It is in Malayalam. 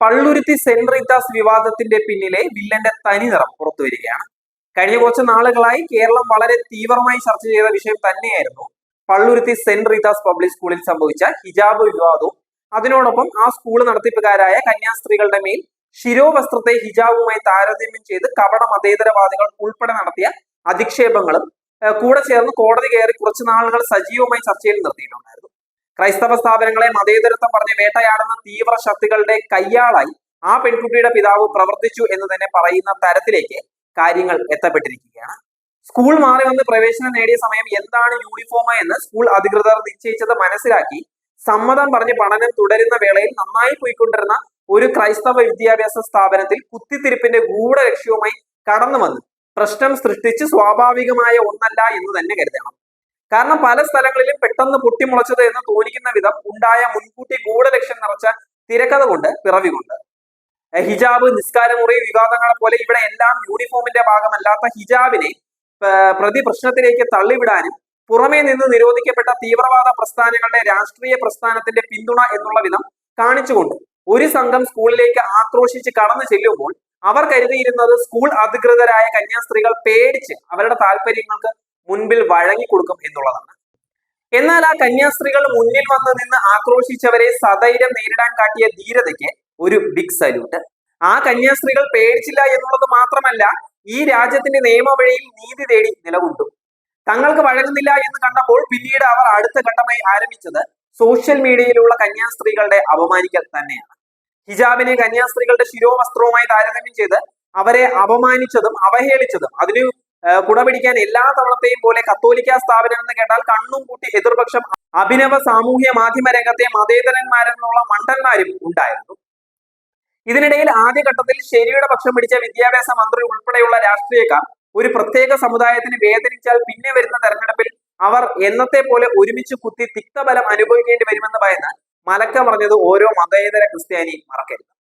പള്ളുരുത്തി സെന്റ് റീത്താസ് വിവാദത്തിന്റെ പിന്നിലെ വില്ലന്റെ തനിനിറം പുറത്തു വരികയാണ്. കഴിഞ്ഞ കുറച്ച് നാളുകളായി കേരളം വളരെ തീവ്രമായി ചർച്ച ചെയ്ത വിഷയം തന്നെയായിരുന്നു പള്ളുരുത്തി സെന്റ് റീത്താസ് പബ്ലിക് സ്കൂളിൽ സംഭവിച്ച ഹിജാബ് വിവാദവും. അതിനോടൊപ്പം ആ സ്കൂൾ നടത്തിപ്പുകാരായ കന്യാസ്ത്രീകളുടെ മേൽ ശിരോവസ്ത്രത്തെ ഹിജാബുമായി താരതമ്യം ചെയ്ത് കപട മതേതരവാദികൾ ഉൾപ്പെടെ നടത്തിയ അധിക്ഷേപങ്ങളും കൂടെ ചേർന്ന് കോടതി കയറി കുറച്ചു നാളുകൾ സജീവമായി ചർച്ചയിൽ നിർത്തിയിട്ടുണ്ടായിരുന്നു. ക്രൈസ്തവ സ്ഥാപനങ്ങളെ മതേതരത്വം പറഞ്ഞ് വേട്ടയാടുന്ന തീവ്ര ശക്തികളുടെ കയ്യാളായി ആ പെൺകുട്ടിയുടെ പിതാവ് പ്രവർത്തിച്ചു എന്ന് തന്നെ പറയുന്ന തരത്തിലേക്ക് കാര്യങ്ങൾ എത്തപ്പെട്ടിരിക്കുകയാണ്. സ്കൂൾ മാറി വന്ന് പ്രവേശനം നേടിയ സമയം എന്താണ് യൂണിഫോം എന്ന് സ്കൂൾ അധികൃതർ നിശ്ചയിച്ചത് മനസ്സിലാക്കി. സമ്മതം പറഞ്ഞ് പഠനം തുടരുന്ന വേളയിൽ നന്നായി പോയിക്കൊണ്ടിരുന്ന ഒരു ക്രൈസ്തവ വിദ്യാഭ്യാസ സ്ഥാപനത്തിൽ കുത്തിത്തിരിപ്പിന്റെ ഗൂഢലക്ഷ്യവുമായി കടന്നു വന്ന് പ്രശ്നം സൃഷ്ടിച്ച് സ്വാഭാവികമായ ഒന്നല്ല എന്ന് തന്നെ കരുതണം. കാരണം പല സ്ഥലങ്ങളിലും പെട്ടെന്ന് പൊട്ടിമുളച്ചത് എന്ന് തോന്നിക്കുന്ന വിധം ഉണ്ടായ മുൻകൂട്ടി ഗൂഢലക്ഷ്യം നിറച്ച തിരക്കഥ കൊണ്ട് പിറവികൊണ്ട് കൊണ്ട് ഹിജാബ് നിസ്കാരമുറി വിവാദങ്ങളെ പോലെ ഇവിടെ എല്ലാം യൂണിഫോമിന്റെ ഭാഗമല്ലാത്ത ഹിജാബിനെ പ്രതി പ്രശ്നത്തിലേക്ക് തള്ളിവിടാനും പുറമേ നിന്ന് നിരോധിക്കപ്പെട്ട തീവ്രവാദ പ്രസ്ഥാനങ്ങളുടെ രാഷ്ട്രീയ പ്രസ്ഥാനത്തിന്റെ പിന്തുണ എന്നുള്ള വിധം കാണിച്ചുകൊണ്ട് ഒരു സംഘം സ്കൂളിലേക്ക് ആക്രോശിച്ച് കടന്നു ചെല്ലുമ്പോൾ അവർ കരുതിയിരുന്നത് സ്കൂൾ അധികൃതരായ കന്യാസ്ത്രീകൾ പേടിച്ച് അവരുടെ താല്പര്യങ്ങൾക്ക് മുൻപിൽ വഴങ്ങിക്കൊടുക്കും എന്നുള്ളതാണ്. എന്നാൽ ആ കന്യാസ്ത്രീകൾ മുന്നിൽ വന്ന് നിന്ന് ആക്രോശിച്ചവരെ സധൈര്യം നേരിടാൻ കാട്ടിയ ധീരതയ്ക്ക് ഒരു ബിഗ് സല്യൂട്ട് ആ കന്യാസ്ത്രീകൾ പേടിച്ചില്ല എന്നുള്ളത് മാത്രമല്ല ഈ രാജ്യത്തിന്റെ നിയമവഴിയിൽ നീതി തേടി നിലകൊണ്ടു. തങ്ങൾക്ക് വഴങ്ങുന്നില്ല എന്ന് കണ്ടപ്പോൾ പിന്നീട് അവർ അടുത്ത ഘട്ടമായി ആരംഭിച്ചത് സോഷ്യൽ മീഡിയയിലുള്ള കന്യാസ്ത്രീകളുടെ അപമാനിക്കൽ തന്നെയാണ്. ഹിജാബിനെ കന്യാസ്ത്രീകളുടെ ശിരോവസ്ത്രവുമായി താരതമ്യം ചെയ്ത് അവരെ അപമാനിച്ചതും അവഹേളിച്ചതും അതിന് ഏഹ് കുടപിടിക്കാൻ എല്ലാ തവണത്തെയും പോലെ കത്തോലിക്ക സ്ഥാപനം എന്ന് കേട്ടാൽ കണ്ണും കൂട്ടി എതിർപക്ഷം അഭിനവ സാമൂഹ്യ മാധ്യമ രംഗത്തെ മതേതരന്മാരെന്നുള്ള മണ്ടന്മാരും ഉണ്ടായിരുന്നു. ഇതിനിടയിൽ ആദ്യഘട്ടത്തിൽ ശരിയുടെ പക്ഷം പിടിച്ച വിദ്യാഭ്യാസ മന്ത്രി ഉൾപ്പെടെയുള്ള രാഷ്ട്രീയക്കാർ ഒരു പ്രത്യേക സമുദായത്തിന് വേദനിച്ചാൽ പിന്നെ വരുന്ന തെരഞ്ഞെടുപ്പിൽ അവർ എന്നത്തെ പോലെ ഒരുമിച്ച് കുത്തി തിക്തബലം അനുഭവിക്കേണ്ടി വരുമെന്ന് ഭയന്ന് മലക്ക പറഞ്ഞത് ഓരോ മതേതര ക്രിസ്ത്യാനിയും മറക്കരുത്.